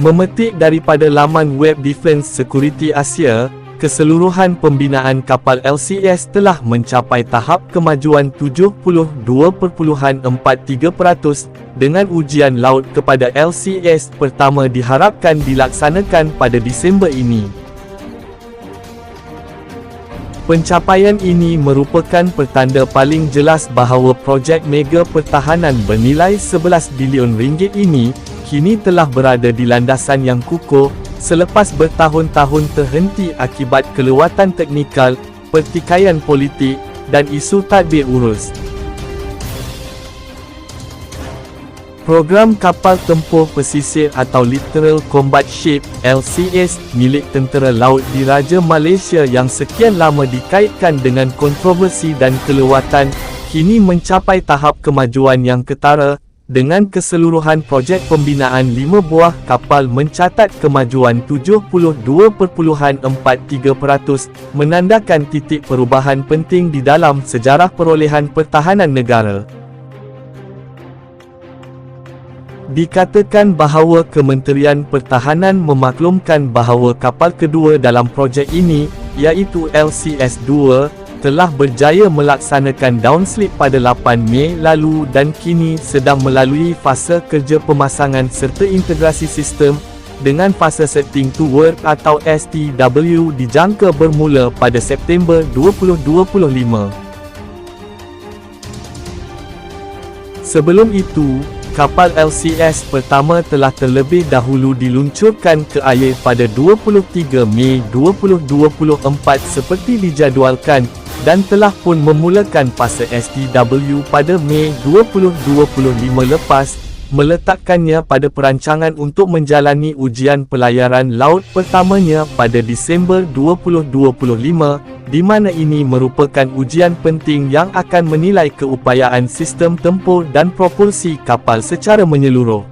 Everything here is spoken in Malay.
Memetik daripada laman web Defense Security Asia, keseluruhan pembinaan kapal LCS telah mencapai tahap kemajuan 72.43% dengan ujian laut kepada LCS pertama diharapkan dilaksanakan pada Disember ini. Pencapaian ini merupakan pertanda paling jelas bahawa projek mega pertahanan bernilai 11 bilion ringgit ini kini telah berada di landasan yang kukuh, selepas bertahun-tahun terhenti akibat kelewatan teknikal, pertikaian politik, dan isu tadbir urus. Program kapal tempur pesisir atau Literal Combat Ship LCS milik Tentera Laut Diraja Malaysia yang sekian lama dikaitkan dengan kontroversi dan kelewatan kini mencapai tahap kemajuan yang ketara dengan keseluruhan projek pembinaan lima buah kapal mencatat kemajuan 72.43% menandakan titik perubahan penting di dalam sejarah perolehan pertahanan negara. Dikatakan bahawa Kementerian Pertahanan memaklumkan bahawa kapal kedua dalam projek ini, iaitu LCS-2, telah berjaya melaksanakan downslip pada 8 Mei lalu dan kini sedang melalui fasa kerja pemasangan serta integrasi sistem dengan fasa setting to work atau STW dijangka bermula pada September 2025. Sebelum itu, kapal LCS pertama telah terlebih dahulu diluncurkan ke air pada 23 Mei 2024 seperti dijadualkan dan telah pun memulakan fasa STW pada Mei 2025 lepas, meletakkannya pada perancangan untuk menjalani ujian pelayaran laut pertamanya pada Disember 2025, di mana ini merupakan ujian penting yang akan menilai keupayaan sistem tempur dan propulsi kapal secara menyeluruh.